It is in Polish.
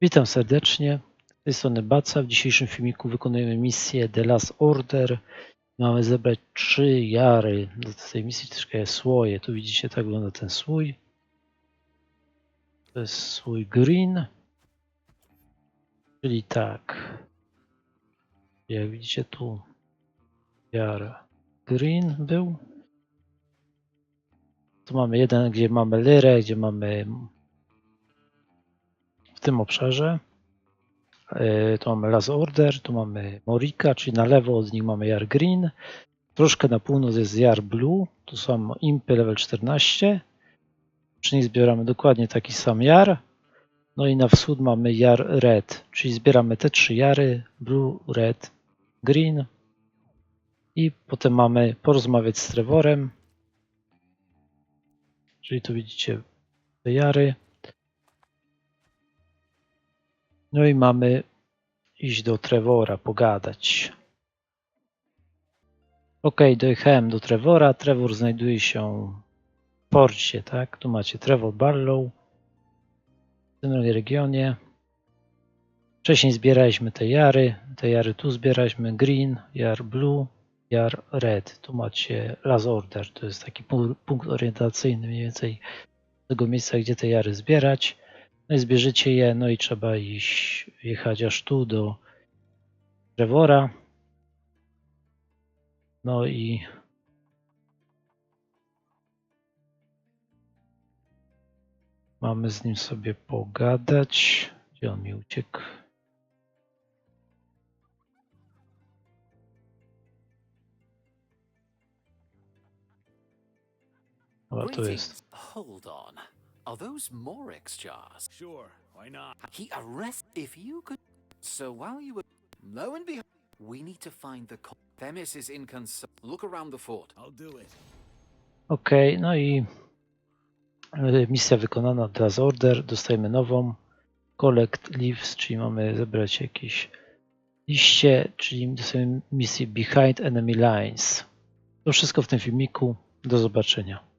Witam serdecznie. Z tej strony Baca. W dzisiejszym filmiku wykonujemy misję The Last Order. Mamy zebrać trzy jary. Do tej misji troszkę słoje. Tu widzicie, tak wygląda ten słój. To jest słój green. Czyli tak. Jak widzicie tu jar green był. Tu mamy jeden, gdzie mamy lyrę, gdzie mamy tym obszarze. E, Tu mamy Last Order, tu mamy Morika, czyli na lewo od nich mamy Jar Green. Troszkę na północ jest Jar Blue, tu są Impy level 14. Przy nich zbieramy dokładnie taki sam Jar. No i na wschód mamy Jar Red, czyli zbieramy te trzy Jary, Blue, Red, Green. I potem mamy porozmawiać z Trevorem. Czyli tu widzicie te Jary. No i mamy iść do Trevora, pogadać. Ok, dojechałem do Trevora. Trevor znajduje się w porcie, tak? Tu macie Trevor Barlow w tym regionie. Wcześniej zbieraliśmy te jary. Te jary tu zbieraliśmy. Green, jar blue, jar red. Tu macie Last Order. To jest taki pu- punkt orientacyjny mniej więcej tego miejsca, gdzie te jary zbierać. No i zbierzecie je, no i trzeba iść, jechać aż tu do Trevora. No i mamy z nim sobie pogadać. Gdzie on mi uciekł? Dobra, tu jest. Hold on. Are those Morix jars? Sure, why not? He arrest if you could. So while you were, lo and behold, we need to find the. co- Themis is in concern. Look around the fort. I'll do it. Ok, no i misja wykonana Last Order. Dostajemy nową. Collect Leaves, czyli mamy zebrać jakieś liście, czyli dostajemy misję Behind Enemy Lines. To wszystko w tym filmiku. Do zobaczenia.